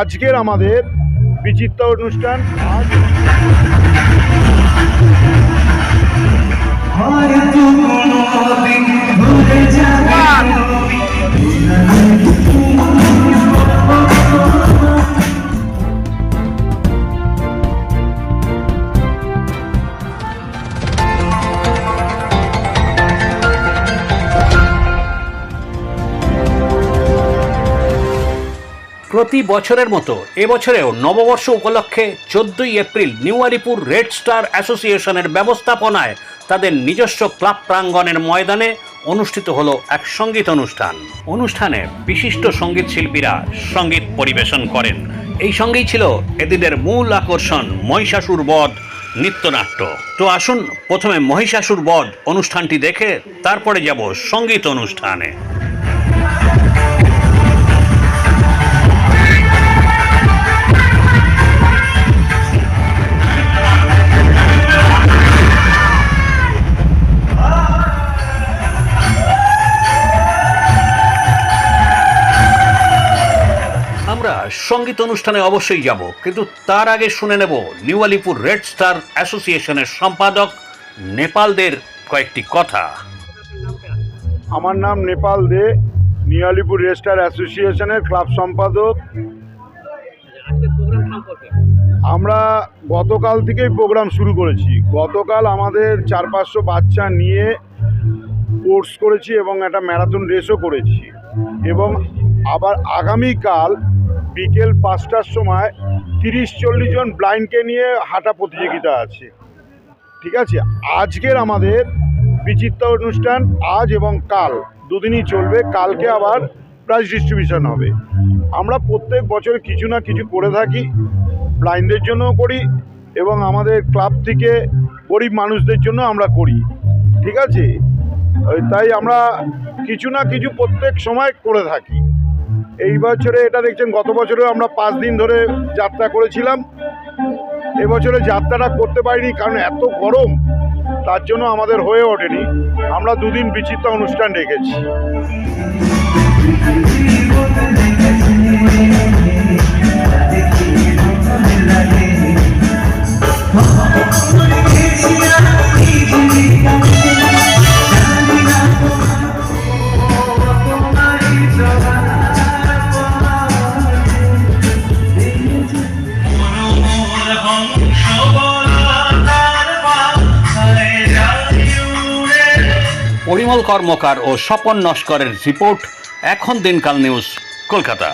আজকের আমাদের বিচিত্র অনুষ্ঠান। প্রতি বছরের মতো এবছরেও নববর্ষ উপলক্ষে চোদ্দই April New Alipur Red Star অ্যাসোসিয়েশনের ব্যবস্থাপনায় তাদের নিজস্ব ক্লাব প্রাঙ্গণের ময়দানে অনুষ্ঠিত হলো এক সংগীত অনুষ্ঠান। অনুষ্ঠানে বিশিষ্ট সংগীত শিল্পীরা সংগীত পরিবেশন করেন। এই সঙ্গেই ছিল এদিনের মূল আকর্ষণ মহিষাসুর বধ নৃত্যনাট্য। তো আসুন প্রথমে মহিষাসুর বধ অনুষ্ঠানটি দেখে তারপরে যাব সংগীত অনুষ্ঠানে। সংগীত অনুষ্ঠানে অবশ্যই যাব। কিন্তু তার আগে শুনে নেব নিউ আলিপুর রেড স্টার অ্যাসোসিয়েশনের সম্পাদক নেপালদের কয়েকটি কথা। আমার নাম নেপাল দে নিয়ালিপুর রেস্টার অ্যাসোসিয়েশনের ক্লাব সম্পাদক। আমরা গতকাল থেকেই প্রোগ্রাম শুরু করেছি। গতকাল আমাদের চার পাঁচশো বাচ্চা নিয়ে কোর্স করেছি এবং একটা ম্যারাথন রেসও করেছি। এবং আবার আগামীকাল বিকেল পাঁচটার সময় তিরিশ চল্লিশ জন ব্লাইন্ডকে নিয়ে হাঁটা প্রতিযোগিতা আছে। ঠিক আছে? আজকের আমাদের বিচিত্র অনুষ্ঠান আজ এবং কাল, দুদিনই চলবে, কালকে আবার প্রাইজ ডিস্ট্রিবিউশন হবে। আমরা প্রত্যেক বছর কিছু না কিছু করে থাকি, ব্লাইন্ডদের জন্যও করি এবং আমাদের ক্লাব থেকে গরিব মানুষদের জন্য আমরা করি। ঠিক আছে? তাই আমরা কিছু না কিছু প্রত্যেক সময় করে থাকি। এই বছরে এটা দেখছেন, গত বছরে আমরা পাঁচ দিন ধরে যাত্রা করেছিলাম। এবছরে যাত্রাটা করতে পারিনি, কারণ এত গরম, তার জন্য আমাদের হয়ে ওঠেনি। আমরা দুদিন বিচিত্র অনুষ্ঠান রেখেছি। পরিমল কর্মকার ও স্বপন নস্করের রিপোর্ট এখন দিনকাল নিউজ কলকাতা।